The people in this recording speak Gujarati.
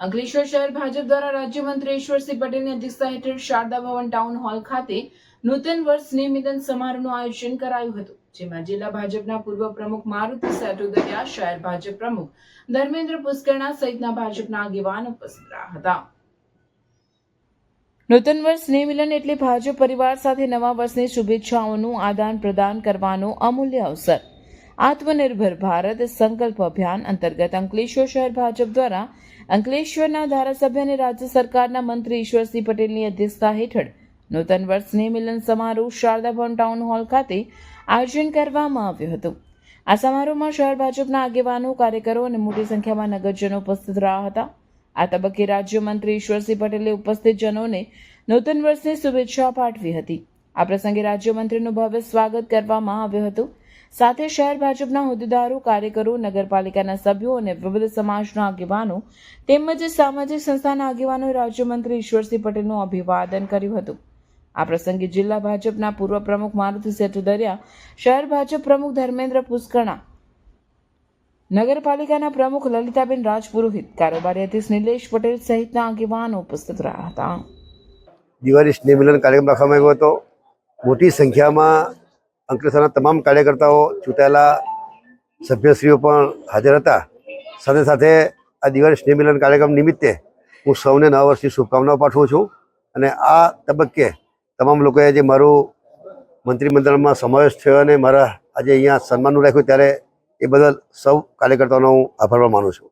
અંકલેશ્વર શહેર ભાજપ દ્વારા રાજ્યમંત્રી ઈશ્વરસિંહ પટેલની અધ્યક્ષતા હેઠળ શારદા ભવન ટાઉન હોલ ખાતે નૂતન વર્ષ નિમિત્તન સમારોહનું આયોજન કરાયું હતું, જેમાં જિલ્લા ભાજપના પૂર્વ પ્રમુખ મારુતિ સાટુદરિયા, શહેર ભાજપ પ્રમુખ ધર્મેન્દ્ર પુષ્કરણા સહિતના ભાજપના આગેવાન ઉપસ્થિત રહ્યા હતા. નૂતન વર્ષ સ્નેહમિલન એટલે ભાજપ પરિવાર સાથે નવા વર્ષની શુભેચ્છાઓનું આદાન પ્રદાન કરવાનો અમૂલ્ય અવસર. આત્મનિર્ભર ભારત સંકલ્પ અભિયાન અંતર્ગત અંકલેશ્વર શહેર ભાજપ દ્વારા અંકલેશ્વરના ધારાસભ્ય અને રાજ્ય સરકારના મંત્રી ઈશ્વરસિંહ પટેલની અધ્યક્ષતા હેઠળ નૂતન વર્ષ મિલન સમારોહ શારદા ભવન ટાઉન હોલ ખાતે આયોજન કરવામાં આવ્યું હતું. આ સમારોહમાં શહેર ભાજપના આગેવાનો, કાર્યકરો અને મોટી સંખ્યામાં નગરજનો ઉપસ્થિત રહ્યા હતા. આ તબક્કે રાજ્યમંત્રી ઈશ્વરસિંહ પટેલે ઉપસ્થિત જનોને નૂતન વર્ષની શુભેચ્છા પાઠવી હતી. આ પ્રસંગે રાજ્યમંત્રીનું ભવ્ય સ્વાગત કરવામાં આવ્યું હતું. સાથે શહેર ભાજપના હોદ્દેદારો, કાર્યકરો, નગરપાલિકાના સભ્યો અને વિવિધ સમાજના આગેવાનો તેમજ સામાજિક સંસ્થાના આગેવાનોએ રાજ્યમંત્રી ઈશ્વરસિંહ પટેલનું અભિવાદન કર્યું હતું. આ પ્રસંગે જિલ્લા ભાજપના પૂર્વ પ્રમુખ મારુતિ સેતુદરિયા શહેર ભાજપ પ્રમુખ ધર્મેન્દ્ર પુષ્કણા નગરપાલિકાના પ્રમુખ લલિતાબેન રાજપુરોહિત, કારોબારી અધ્યક્ષ નિલેશ પટેલ સહિતના આગેવાનો ઉપસ્થિત રહ્યા હતા. દિવાળી સ્નેહ મિલન કાર્યક્રમ રાખવામાં આવ્યો હતો. મોટી સંખ્યામાં અંકલેશ્વરના તમામ કાર્યકર્તાઓ, ચૂંટાયેલા સભ્યશ્રીઓ પણ હાજર હતા. સાથે સાથે આ દિવાળી સ્નેહમિલન કાર્યક્રમ નિમિત્તે હું સૌને નવા વર્ષની શુભકામનાઓ પાઠવું છું અને આ તબક્કે તમામ લોકોએ જે મારું મંત્રીમંડળમાં સમાવેશ થયો અને મારા આજે અહીંયા સન્માનનું રાખ્યું ત્યારે એ બદલ સૌ કાર્યકર્તાઓનો હું આભાર માનું છું.